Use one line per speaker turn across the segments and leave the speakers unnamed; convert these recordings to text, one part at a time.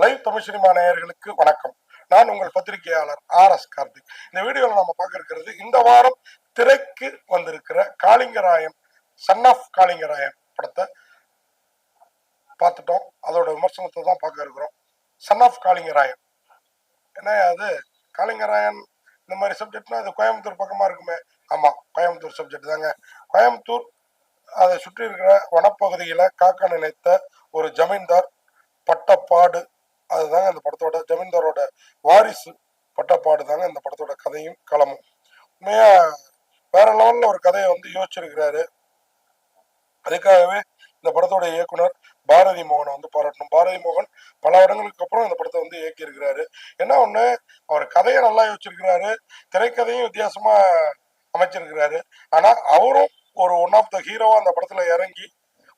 Live Tamil cinema நேயர்களுக்கு வணக்கம். நான் உங்கள் பத்திரிகையாளர் ஆர் எஸ் கார்த்திக். இந்த வீடியோவில் நம்ம பார்க்க இருக்கிறது இந்த வாரம் திரைக்கு வந்திருக்கிற காளிங்கராயன் சன் ஆஃப் காளிங்கராயன் படத்தை பார்த்துட்டோம். அதோட விமர்சனத்தை தான் பார்க்க இருக்கிறோம். Son of Kalingarayan. ஏன்னா அது? காளிங்கராயன் இந்த மாதிரி சப்ஜெக்ட்னா அது கோயம்புத்தூர் பக்கமாக இருக்குமே. ஆமாம் கோயம்புத்தூர் சப்ஜெக்ட் தாங்க. கோயம்புத்தூர் அதை சுற்றி இருக்கிற வனப்பகுதியில் காக்க நினைத்த ஒரு ஜமீன்தார் பட்டப்பாடு அதுதாங்க அந்த படத்தோட ஜமீன்தாரோட வாரிசு பட்டப்பாடு தாங்க இந்த படத்தோட கதையும் களமும். உண்மையா வேற லெவல்ல ஒரு கதையை வந்து யோசிச்சிருக்கிறாரு. அதுக்காகவே இந்த படத்தோட இயக்குனர் பாரதி மோகனை வந்து பாராட்டணும். பாரதி மோகன் பல வருடங்களுக்கு அப்புறம் இந்த படத்தை வந்து இயக்கியிருக்கிறாரு. என்ன ஒண்ணு அவர் கதையை நல்லா யோசிச்சிருக்கிறாரு. திரைக்கதையும் வித்தியாசமா அமைச்சிருக்கிறாரு. ஆனா அவரும் ஒரு ஒன் ஆஃப் த ஹீரோவா அந்த படத்துல இறங்கி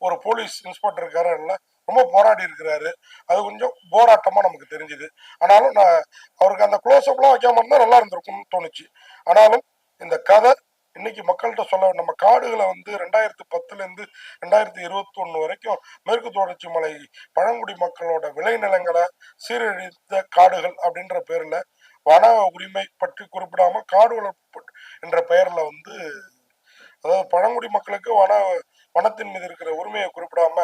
ஒரு போலீஸ் இன்ஸ்பெக்டர் இருக்காருல்ல ரொம்ப போராடி இருக்கிறாரு. அது கொஞ்சம் போராட்டமா நமக்கு தெரிஞ்சுது. ஆனாலும் நான் அவருக்கு அந்த க்ளோஸ் அப்லாம் வைக்காம இருந்தா நல்லா இருந்திருக்கும்னு தோணுச்சு. ஆனாலும் இந்த கதை இன்னைக்கு மக்கள்கிட்ட சொல்ல நம்ம காடுகளை வந்து ரெண்டாயிரத்தி பத்துல இருந்து ரெண்டாயிரத்தி இருபத்தி ஒண்ணு வரைக்கும் மேற்கு தொடர்ச்சி மலை பழங்குடி மக்களோட விளைநிலங்களை சீரழித்த காடுகள் அப்படின்ற பேர்ல வன உரிமை பற்றி குறிப்பிடாம காடு வளர்ப்பு என்ற பெயர்ல வந்து அதாவது பழங்குடி மக்களுக்கு வன வனத்தின் மீது இருக்கிற உரிமையை குறிப்பிடாம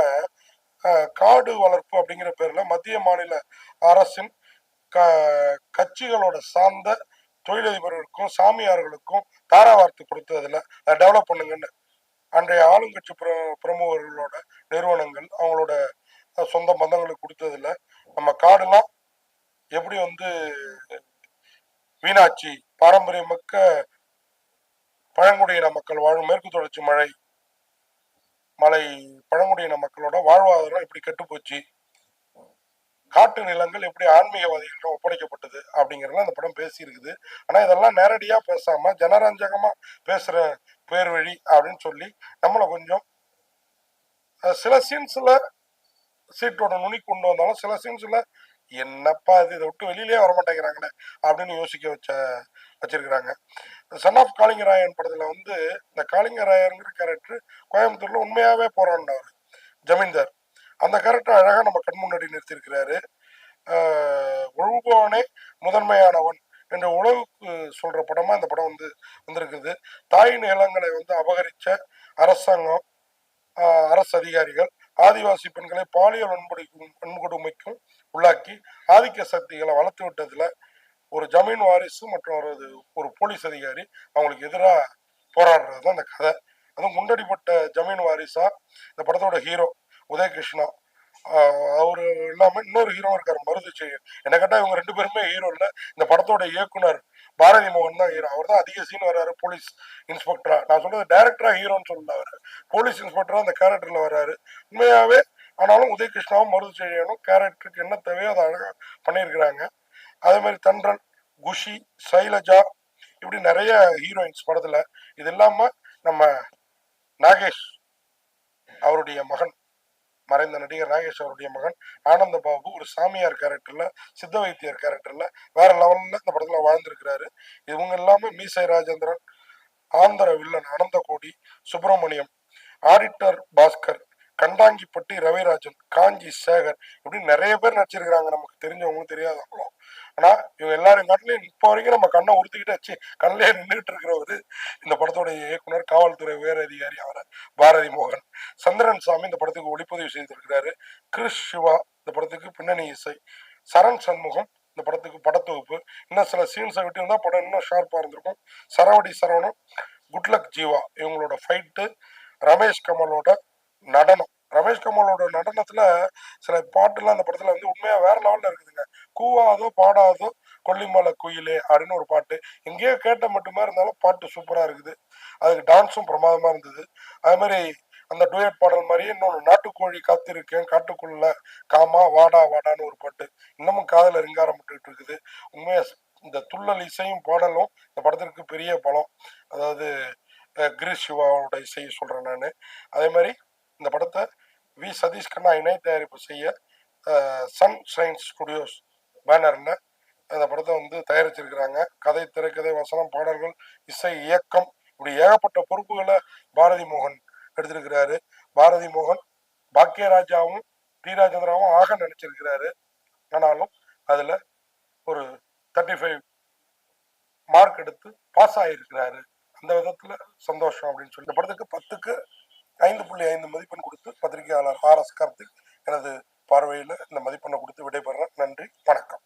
காடு வளர்ப்பு அப்படிங்கிற பேரில் மத்திய மாநில அரசின் க கட்சிகளோட சார்ந்த தொழிலதிபர்களுக்கும் சாமியார்களுக்கும் தாராவார்த்து கொடுத்ததில் அதை டெவலப் பண்ணுங்கன்னு அன்றைய ஆளுங்கட்சி பிர பிரமுகர்களோட நிறுவனங்கள் அவங்களோட சொந்த பந்தங்களுக்கு கொடுத்ததில் நம்ம காடுலாம் எப்படி வந்து மீனாட்சி பாரம்பரிய மிக்க பழங்குடியின மக்கள் வாழும் மேற்கு தொடர்ச்சி மழை மலை பழங்குடியின மக்களோட வாழ்வாதாரம் எப்படி கெட்டு போச்சு காட்டு நிலங்கள் எப்படி ஆன்மீகவாதிகளிடம் ஒப்படைக்கப்பட்டது அப்படிங்கிறதெல்லாம் அந்த படம் பேசியிருக்குது. ஆனால் இதெல்லாம் நேரடியாக பேசாமல் ஜனரஞ்சகமாக பேசுகிற பேர் வழி அப்படின்னு சொல்லி நம்மளை கொஞ்சம் சில சீன்ஸில் சீட்டோட நுனி கொண்டு வந்தாலும் சில சீன்ஸில் என்னப்பா இது? இதை விட்டு வெளியிலே வர மாட்டேங்கிறாங்களே அப்படின்னு யோசிக்க வச்ச வச்சிருக்கிறாங்க. சன் ஆஃப் காளிங்கராயன் படத்துல வந்து இந்த காளிங்கராயருங்கிற கேரக்டர் கோயம்புத்தூர்ல உண்மையாவே போராடினவர் ஜமீன்தார். அந்த கேரக்டர் அழகா நம்ம கண் முன்னாடி நிறுத்தியிருக்கிறாரு. உழுபவனே ஒழுகுவனே முதன்மையானவன் என்ற உழவுக்கு சொல்ற படமா இந்த படம் வந்து வந்திருக்குது. தாய் நிலங்களை வந்து அபகரிச்ச அரசாங்கம் அரசு அதிகாரிகள் ஆதிவாசி பெண்களை பாலியல் வன்கொடுக்கும் வன்கொடுமைக்கும் உள்ளாக்கி ஆதிக்க சக்திகளை வளர்த்து விட்டதுல ஒரு ஜமீன் வாரிசு மற்றும் ஒரு ஒரு போலீஸ் அதிகாரி அவங்களுக்கு எதிராக போராடுறது தான் அந்த கதை. அதுவும் முண்டடிப்பட்ட ஜமீன் வாரிசா இந்த படத்தோட ஹீரோ உதயகிருஷ்ணா அவரு இல்லாம இன்னொரு ஹீரோ இருக்காரு மருது செய்யும் என்ன கேட்டா இவங்க ரெண்டு பேருமே ஹீரோ இல்ல. இந்த படத்தோட இயக்குனர் பாரதி மோகன் தான் ஹீரோ. அவர் தான் அதிக சீன் வர்றாரு போலீஸ் இன்ஸ்பெக்டரா. நான் சொல்றது டைரக்டரா ஹீரோன்னு சொல்லல அவரு. போலீஸ் இன்ஸ்பெக்டரா அந்த கேரக்டர்ல வர்றாரு உண்மையாவே ஆனாலும் உதயகிருஷ்ணாவும் மருது செய்யனும் கேரக்டருக்கு என்ன தேவையோ அதை அழகாக பண்ணியிருக்கிறாங்க. அதே மாதிரி தன்றன் குஷி சைலஜா இப்படி நிறைய ஹீரோயின்ஸ் படத்தில். இது இல்லாமல் நம்ம நாகேஷ் அவருடைய மகன் மறைந்த நடிகர் நாகேஷ் அவருடைய மகன் ஆனந்த பாபு ஒரு சாமியார் கேரக்டர்ல சித்த வைத்தியர் கேரக்டர்ல வேற லெவல்ல இந்த படத்துல வாழ்ந்திருக்கிறாரு. இவங்க எல்லாமே மீசை ராஜேந்திரன் ஆந்திர வில்லன் அனந்தகோடி சுப்பிரமணியம் ஆடிட்டர் பாஸ்கர் கண்டாங்கிப்பட்டி ரவிராஜன் காஞ்சி சேகர் இப்படி நிறைய பேர் நடிச்சிருக்கிறாங்க. நமக்கு தெரிஞ்சவங்களும் தெரியாதவங்களும். ஆனா இவங்க எல்லாரும் காட்டிலையும் இப்போ வரைக்கும் நம்ம கண்ணை உறுத்திக்கிட்டு வச்சு கண்ணிலே நின்றுட்டு இருக்கிறவர் இந்த படத்தோட இயக்குனர் காவல்துறை உயர் அதிகாரி அவர் பாரதி மோகன். சந்திரன் சாமி இந்த படத்துக்கு ஒளிப்பதிவு செய்திருக்கிறாரு. கிறிஸ் சிவா இந்த படத்துக்கு பின்னணி இசை. சரண் சண்முகம் இந்த படத்துக்கு படத்தொகுப்பு. இன்னும் சில சீன்ஸை விட்டு இருந்தால் படம் இன்னும் ஷார்ப்பாக இருந்திருக்கும். சரவடி சரவணம் குட்லக் ஜீவா இவங்களோட ஃபைட்டு ரமேஷ் கமலோட நடனம். ரமேஷ் கமலோட நடனத்துல சில பாட்டுலாம் அந்த படத்துல வந்து உண்மையா வேற லெவல்ல இருக்குதுங்க. கூவாதோ பாடாதோ கொல்லிமலை குயிலே அப்படின்னு ஒரு பாட்டு. எங்கேயோ கேட்ட மட்டுமே இருந்தாலும் பாட்டு சூப்பரா இருக்குது. அதுக்கு டான்ஸும் பிரமாதமா இருந்தது. அதே மாதிரி அந்த டூயட் பாடல் மாதிரியே இன்னொன்று நாட்டுக்கோழி காத்திருக்கேன் காட்டுக்குள்ள காமா வாடா வாடான்னு ஒரு பாட்டு. இன்னமும் காதல ரிங்காரம் விட்டுக்கிட்டு இருக்குது. உண்மையா இந்த துள்ளல் இசையும் பாடலும் இந்த படத்திற்கு பெரிய பலம். அதாவது கிரீஷ் சிவாவோட இசையை சொல்றேன் நான். அதே மாதிரி இந்த படத்தை வி. சதீஷ் கண்ணா இணை தயாரிப்பு செய்ய சன் சயின்ஸ் ஸ்டுடியோஸ் பேனர்ல அந்த படத்தை வந்து தயாரிச்சிருக்கிறாங்க. கதை திரைக்கதை வசனம் பாடல்கள் இசை இயக்கம் இப்படி ஏகப்பட்ட பொறுப்புகளை பாரதி மோகன் எடுத்திருக்கிறாரு. பாரதி மோகன் பாக்கியராஜாவும் டி. ராஜேந்திராவும் ஆக நினைச்சிருக்கிறாரு. ஆனாலும் அதில் ஒரு தேர்ட்டி ஃபைவ் மார்க் எடுத்து பாஸ் ஆகியிருக்கிறாரு அந்த விதத்தில் சந்தோஷம் அப்படின்னு சொல்லி இந்த படத்துக்கு பத்துக்கு ஐந்து புள்ளி ஐந்து மதிப்பெண் கொடுத்து பத்திரிகையாளர் ஆர் எஸ் கார்த்திக் எனது பார்வையில் இந்த மதிப்பெண்ணை கொடுத்து விடைபெறேன் நன்றி. வணக்கம்.